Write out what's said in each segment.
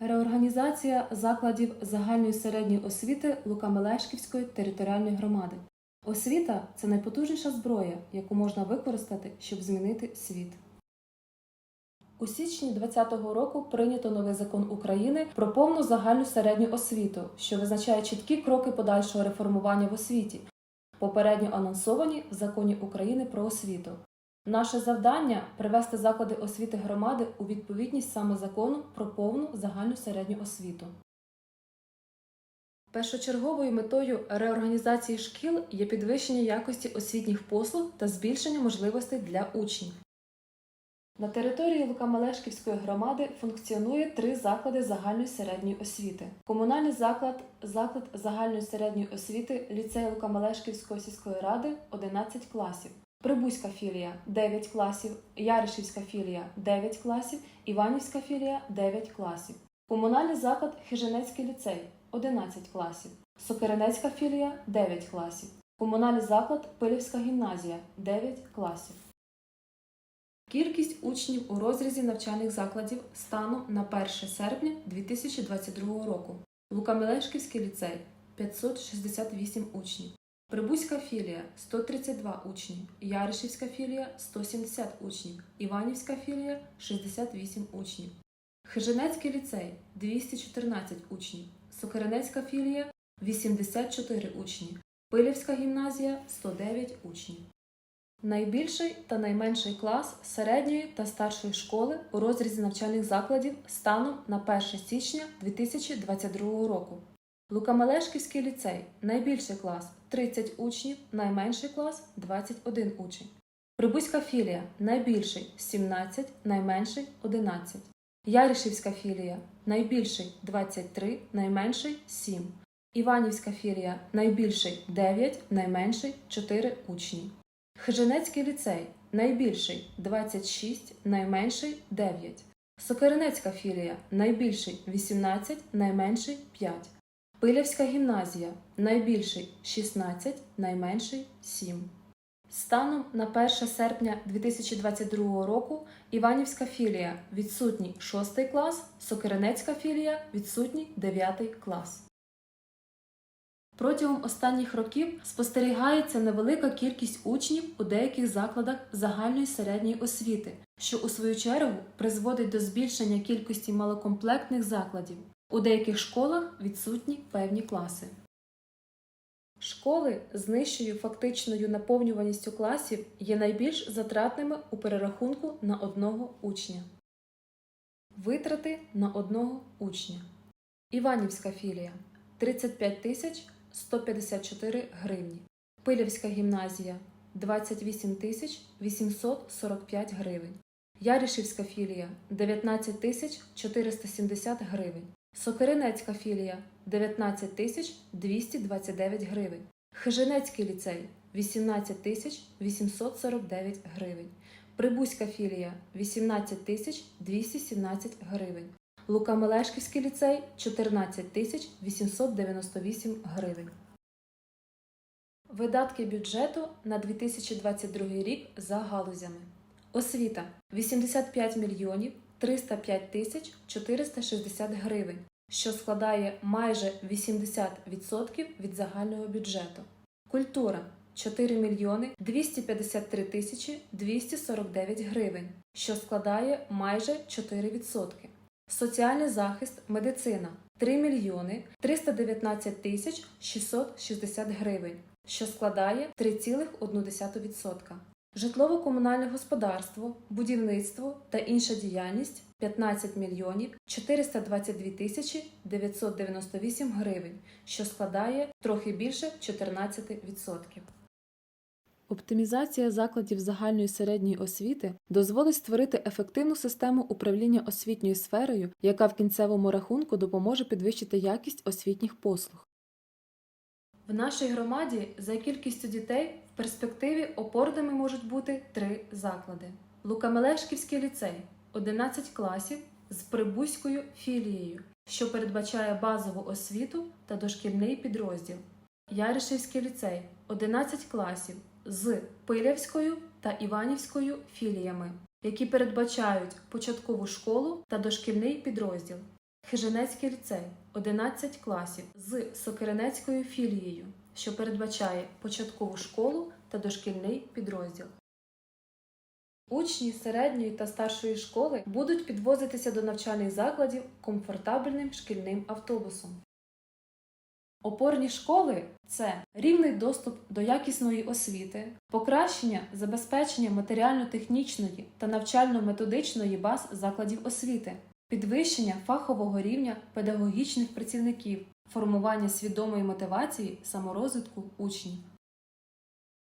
Реорганізація закладів загальної середньої освіти Лукамелешківської територіальної громади. Освіта це найпотужніша зброя, яку можна використати, щоб змінити світ. У січні 2020 року прийнято новий закон України про повну загальну середню освіту, що визначає чіткі кроки подальшого реформування в освіті, попередньо анонсовані в законі України про освіту. Наше завдання привести заклади освіти громади у відповідність саме закону про повну загальну середню освіту. Першочерговою метою реорганізації шкіл є підвищення якості освітніх послуг та збільшення можливостей для учнів. На території Лукамалешківської громади функціонує три заклади загальної середньої освіти. Комунальний заклад, заклад загальної середньої освіти ліцей Лукамалешківської сільської ради 11 класів. Прибузька філія 9 класів, Яришівська філія 9 класів, Іванівська філія 9 класів. Комунальний заклад Хиженецький ліцей 11 класів, Сокиринецька філія 9 класів. Комунальний заклад Пилівська гімназія 9 класів. Кількість учнів у розрізі навчальних закладів станом на 1 серпня 2022 року. Лукамелешківський ліцей 568 учнів. Прибузька філія 132 учні, Яришівська філія 170 учнів, Іванівська філія 68 учнів. Хижинецький ліцей 214 учнів, Сокиринецька філія 84 учні, Пилівська гімназія 109 учнів. Найбільший та найменший клас середньої та старшої школи у розрізі навчальних закладів станом на 1 січня 2022 року. Лукамелешківський ліцей найбільший клас 30 учнів, найменший клас 21 учень. Прибузька філія найбільший 17, найменший 11. Яришівська філія найбільший 23, найменший 7. Іванівська філія найбільший 9, найменший 4 учні. Хижинецький ліцей найбільший 26, найменший 9. Сокиринецька філія найбільший 18, найменший 5. Пилявська гімназія найбільший 16, найменший 7. Станом на 1 серпня 2022 року Іванівська філія відсутній 6 клас, Сокиринецька філія відсутній 9 клас. Протягом останніх років спостерігається невелика кількість учнів у деяких закладах загальної середньої освіти, що у свою чергу призводить до збільшення кількості малокомплектних закладів. У деяких школах відсутні певні класи. Школи з нижчою фактичною наповнюваністю класів є найбільш затратними у перерахунку на одного учня. Витрати на одного учня. Іванівська філія 35 тисяч 154 гривні. Пилівська гімназія 28 тисяч 845 гривень. Яришівська філія 19 тисяч 470 гривень. Сокиринецька філія 19 тисяч 229 гривень. Хижинецький ліцей 18 тисяч 849 гривень. Прибузька філія 18 тисяч 217 гривень. Лукамелешківський ліцей 14 тисяч 898 гривень. Видатки бюджету на 2022 рік за галузями. Освіта 85 мільйонів 305 тисяч 460 гривень, що складає майже 80% від загального бюджету. Культура 4 мільйони 253 тисячі 249 гривень, що складає майже 4%. Соціальний захист, медицина 3 мільйони 319 тисяч 660 гривень, що складає 3,1%. Житлово-комунальне господарство, будівництво та інша діяльність 15 мільйонів 422 тисячі 998 гривень, що складає трохи більше 14%. Оптимізація закладів загальної середньої освіти дозволить створити ефективну систему управління освітньою сферою, яка в кінцевому рахунку допоможе підвищити якість освітніх послуг. В нашій громаді за кількістю дітей в перспективі опорними можуть бути три заклади: Лукамелешківський ліцей 11 класів з прибузькою філією, що передбачає базову освіту та дошкільний підрозділ. Яришівський ліцей 11 класів з Пилявською та Іванівською філіями, які передбачають початкову школу та дошкільний підрозділ. Хижинецький ліцей 11 класів з Сокиринецькою філією, що передбачає початкову школу та дошкільний підрозділ. Учні середньої та старшої школи будуть підвозитися до навчальних закладів комфортабельним шкільним автобусом. Опорні школи це рівний доступ до якісної освіти, покращення забезпечення матеріально-технічної та навчально-методичної баз закладів освіти, підвищення фахового рівня педагогічних працівників, формування свідомої мотивації саморозвитку учнів.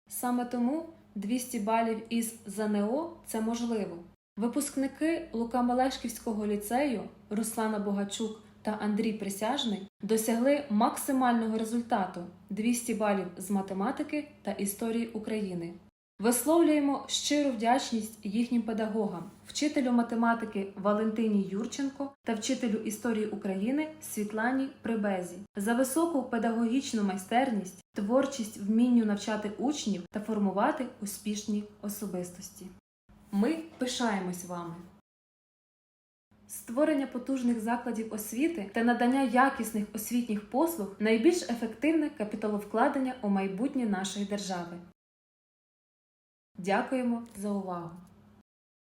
Саме тому 200 балів із ЗНО це можливо. Випускники Лука-Малешківського ліцею Руслана Богачук та Андрій Присяжний досягли максимального результату 200 балів з математики та історії України. Висловлюємо щиру вдячність їхнім педагогам, вчителю математики Валентині Юрченко та вчителю історії України Світлані Прибезі за високу педагогічну майстерність, творчість вмінню навчати учнів та формувати успішні особистості. Ми пишаємось вами. Створення потужних закладів освіти та надання якісних освітніх послуг найбільш ефективне капіталовкладення у майбутнє нашої держави. Дякуємо за увагу!